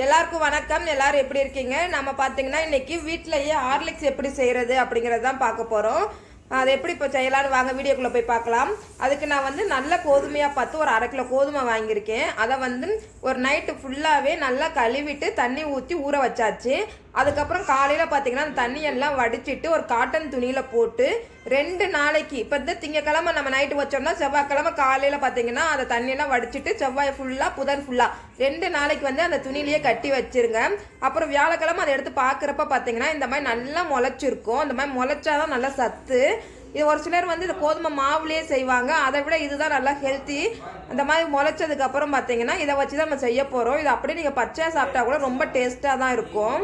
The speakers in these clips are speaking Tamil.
எல்லாருக்கும் வணக்கம். எல்லாரும் எப்படி இருக்கீங்க? நம்ம பார்த்தீங்கன்னா இன்றைக்கி வீட்டிலேயே ஹார்லிக்ஸ் எப்படி செய்கிறது அப்படிங்கிறது தான் பார்க்க போகிறோம் அதை எப்படி இப்போ செய்யலான்னு வாங்க வீடியோக்குள்ளே போய் பார்க்கலாம். அதுக்கு நான் வந்து நல்ல கோதுமையாக பார்த்து ஒரு அரை கிலோ கோதுமை வாங்கியிருக்கேன். அதை வந்து ஒரு நைட்டு ஃபுல்லாகவே நல்லா கழுவிட்டு தண்ணி ஊற்றி ஊற வச்சாச்சு. அதுக்கப்புறம் காலையில் பார்த்தீங்கன்னா அந்த தண்ணியெல்லாம் வடிச்சிட்டு ஒரு காட்டன் துணியில் போட்டு ரெண்டு நாளைக்கு. இப்போ இந்த திங்கக்கிழமை நம்ம நைட்டு வச்சோம்னா செவ்வாய்க்கிழமை காலையில் பார்த்தீங்கன்னா அந்த தண்ணியெல்லாம் வடிச்சிட்டு செவ்வாய் ஃபுல்லாக புதன் ஃபுல்லாக ரெண்டு நாளைக்கு வந்து அந்த துணியிலேயே கட்டி வச்சிருங்க. அப்புறம் வியாழக்கிழமை அதை எடுத்து பார்க்குறப்ப பார்த்தீங்கன்னா இந்த மாதிரி நல்லா முளைச்சிருக்கும். இந்த மாதிரி முளைச்சாதான் நல்லா சத்து. இது ஒரு சிலர் வந்து இந்த கோதுமை மாவுலேயே செய்வாங்க. அதை விட இதுதான் நல்லா ஹெல்த்தி அந்த மாதிரி முளைச்சதுக்கப்புறம் பார்த்தீங்கன்னா இதை வச்சு தான் நம்ம செய்ய போகிறோம் இது அப்படியே நீங்கள் பச்சையாக சாப்பிட்டா கூட ரொம்ப டேஸ்ட்டாக தான் இருக்கும்.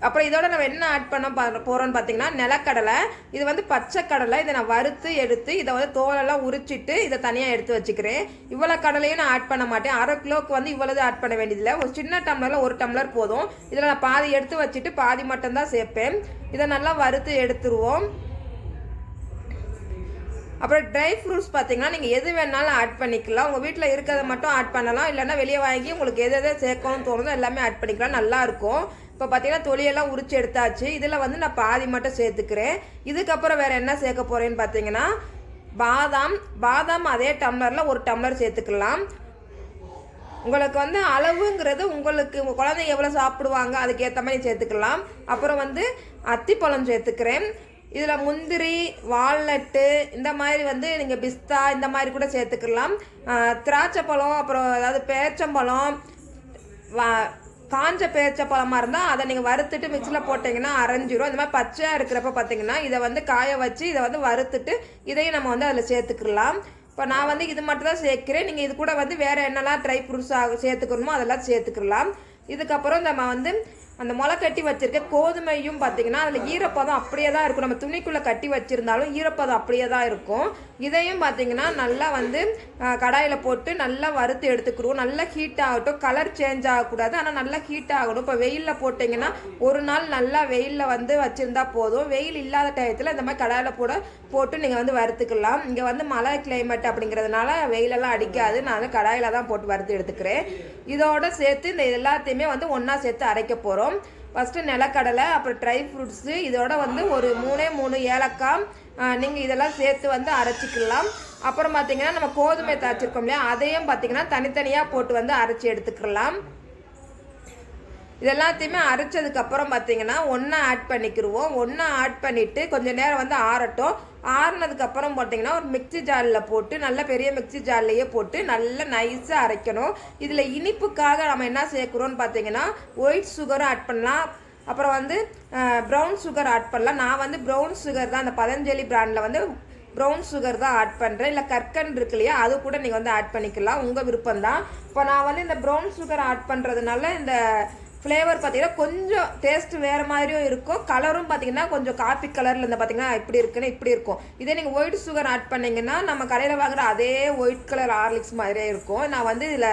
அப்புறம் இதோட நம்ம என்ன ஆட் பண்ண பா- பார்த்தீங்கன்னா நிலக்கடலை. இது வந்து பச்சை கடலை. இதை நான் வறுத்து எடுத்து இதை வந்து தோலெல்லாம் உரிச்சிட்டு இதை தனியாக எடுத்து வச்சுக்கிறேன். இவ்வளோ கடலையும் நான் ஆட் பண்ண மாட்டேன். அரை கிலோக்கு வந்து இவ்வளவு ஆட் பண்ண வேண்டியதில்லை. ஒரு சின்ன டம்ளரில் ஒரு டம்ளர் போதும். இதில் நான் பாதி எடுத்து வச்சுட்டு பாதி மட்டும்தான் சேர்ப்பேன். இதை நல்லா வறுத்து எடுத்துருவோம். அப்புறம் ட்ரை ஃப்ரூட்ஸ் பார்த்தீங்கன்னா நீங்கள் எது வேணாலும் ஆட் பண்ணிக்கலாம். உங்கள் வீட்டில் இருக்கிறத மட்டும் ஆட் பண்ணலாம். இல்லைன்னா வெளியே வாங்கி உங்களுக்கு எது எதை சேர்க்கணும்னு தோணுதோ எல்லாமே ஆட் பண்ணிக்கலாம். நல்லாயிருக்கும் இப்போ பார்த்தீங்கன்னா தொலியெல்லாம் உரிச்சு எடுத்தாச்சு. இதில் வந்து நான் பாதி மட்டும் சேர்த்துக்கிறேன். இதுக்கப்புறம் வேறு என்ன சேர்க்க போகிறேன்னு பார்த்தீங்கன்னா பாதாம் பாதாம் அதே டம்ளரில் ஒரு டம்ளர் சேர்த்துக்கலாம். உங்களுக்கு வந்து அளவுங்கிறது உங்களுக்கு உங்கள் குழந்தைங்க எவ்வளோ சாப்பிடுவாங்க அதுக்கேற்ற மாதிரி சேர்த்துக்கலாம். அப்புறம் வந்து அத்திப்பழம் சேர்த்துக்கிறேன். இதில் முந்திரி வால்நட்டு இந்த மாதிரி வந்து நீங்கள் பிஸ்தா இந்த மாதிரி கூட சேர்த்துக்கலாம். திராட்சைப்பழம் திராட்சை பழம் அப்புறம் அதாவது பேச்சம்பழம் வா காஞ்ச பேச்ச பழமாக இருந்தால் அதை நீங்கள் வறுத்துட்டு மிக்சியில் போட்டிங்கன்னா அரைஞ்சிரும். இந்த மாதிரி பச்சையாக இருக்கிறப்ப பார்த்தீங்கன்னா இதை வந்து காய வச்சு இதை வந்து வறுத்துட்டு இதையும் நம்ம வந்து அதில் சேர்த்துக்கலாம். இப்போ நான் வந்து இது மட்டும் தான் சேர்க்கிறேன். நீங்கள் இது கூட வந்து வேறு என்னெல்லாம் ட்ரை ஃப்ரூட்ஸ் சேர்த்துக்கணுமோ அதெல்லாம் சேர்த்துக்கலாம். இதுக்கப்புறம் நம்ம வந்து அந்த முளை கட்டி வச்சிருக்க கோதுமையும் பார்த்தீங்கன்னா அதில் ஈரப்பதம் அப்படியே தான் இருக்கும். நம்ம துணிக்குள்ளே கட்டி வச்சுருந்தாலும் ஈரப்பதம் அப்படியே தான் இருக்கும். இதையும் பார்த்தீங்கன்னா நல்லா வந்து கடாயில் போட்டு நல்லா வறுத்து எடுத்துக்கிடுவோம். நல்லா ஹீட் ஆகட்டும். கலர் சேஞ்ச் ஆகக்கூடாது. ஆனால் நல்லா ஹீட் ஆகணும். இப்போ வெயிலில் போட்டிங்கன்னா ஒரு நாள் நல்லா வெயிலில் வந்து வச்சுருந்தா போதும். வெயில் இல்லாத டயத்தில் இந்த மாதிரி கடாயில் போட போட்டு நீங்கள் வந்து வறுத்துக்கலாம். இங்கே வந்து மழை கிளைமேட் அப்படிங்கிறதுனால வெயிலெல்லாம் அடிக்காது. நான் கடாயில் தான் போட்டு வறுத்து எடுத்துக்கிறேன். இதோட சேர்த்து இந்த எல்லாத்தையுமே வந்து ஒன்றா சேர்த்து அரைக்க போகிறோம் ஃபஸ்ட்டு நிலக்கடலை அப்புறம் ட்ரை ஃப்ரூட்ஸு இதோட வந்து ஒரு மூணே மூணு ஏலக்காய் நீங்கள் இதெல்லாம் சேர்த்து வந்து அரைச்சிக்கலாம். அப்புறம் பார்த்தீங்கன்னா நம்ம கோதுமை தாச்சிருக்கோம் இல்லையா? அதையும் பார்த்தீங்கன்னா தனித்தனியாக போட்டு வந்து அரைச்சி எடுத்துக்கலாம். இது எல்லாத்தையுமே அரைச்சதுக்கப்புறம் பார்த்திங்கன்னா பார்த்தீங்கன்னா ஒன்றா ஆட் பண்ணிக்கிடுவோம் ஒன்றா ஆட் பண்ணிவிட்டு கொஞ்சம் நேரம் வந்து ஆறட்டும். ஆறுனதுக்கப்புறம் பார்த்தீங்கன்னா ஒரு மிக்ஸி ஜாரில் போட்டு நல்ல பெரிய மிக்ஸி ஜார்லேயே போட்டு நல்லா நைஸாக அரைக்கணும். இதில் இனிப்புக்காக நம்ம என்ன சேர்க்குறோன்னு பார்த்தீங்கன்னா ஒயிட் சுகரும் ஆட் பண்ணலாம். அப்புறம் வந்து ப்ரௌன் சுகர் ஆட் பண்ணலாம். நான் வந்து ப்ரௌன் சுகர் தான் அந்த பதஞ்சலி பிராண்டில் வந்து ப்ரௌன் சுகர் தான் ஆட் பண்ணுறேன் இல்லை கற்கன் இருக்கு இல்லையா அது கூட நீங்கள் வந்து ஆட் பண்ணிக்கலாம். உங்கள் விருப்பம் தான் இப்போ நான் வந்து இந்த ப்ரௌன் சுகர் ஆட் பண்ணுறதுனால இந்த ஃப்ளேவர் பார்த்தீங்கன்னா கொஞ்சம் டேஸ்ட் வேறு மாதிரியும் இருக்கும். கலரும் பார்த்தீங்கன்னா கொஞ்சம் காப்பி கலரில் இந்த பார்த்தீங்கன்னா இப்படி இருக்குன்னு இப்படி இருக்கும். இதே நீங்கள் ஒயிட் சுகர் ஆட் பண்ணீங்கன்னா நம்ம கடையில் வாங்குற அதே ஒயிட் கலர் ஹார்லிக்ஸ் மாதிரியே இருக்கும். நான் வந்து இதில்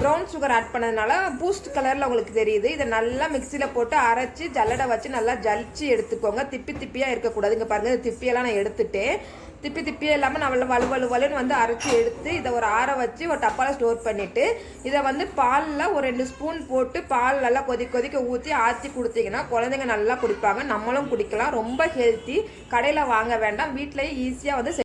ப்ரௌன் சுகர் ஆட் பண்ணதுனால பூஸ்ட் கலரில் உங்களுக்கு தெரியுது. இதை நல்லா மிக்சியில் போட்டு அரைச்சி ஜல்லடை வச்சு நல்லா ஜலிச்சு எடுத்துக்கோங்க. திப்பி திப்பியாக இருக்கக்கூடாது இங்கே பாருங்கள் திப்பியெல்லாம் நான் எடுத்துட்டேன். திப்பி திப்பியே இல்லாமல் நம்மள வலு வலு வலுன்னு வந்து அரைச்சி எடுத்து இதை ஒரு ஆற வச்சு ஒரு டப்பாவில் ஸ்டோர் பண்ணிவிட்டு இதை வந்து பாலில் ஒரு ரெண்டு ஸ்பூன் போட்டு பால் நல்லா கொதி கொதிக்க ஊற்றி ஆற்றி கொடுத்தீங்கன்னா குழந்தைங்க நல்லா குடிப்பாங்க. நம்மளும் குடிக்கலாம். ரொம்ப ஹெல்த்தி கடையில் வாங்க வேண்டாம். வீட்டிலேயே ஈஸியாக வந்து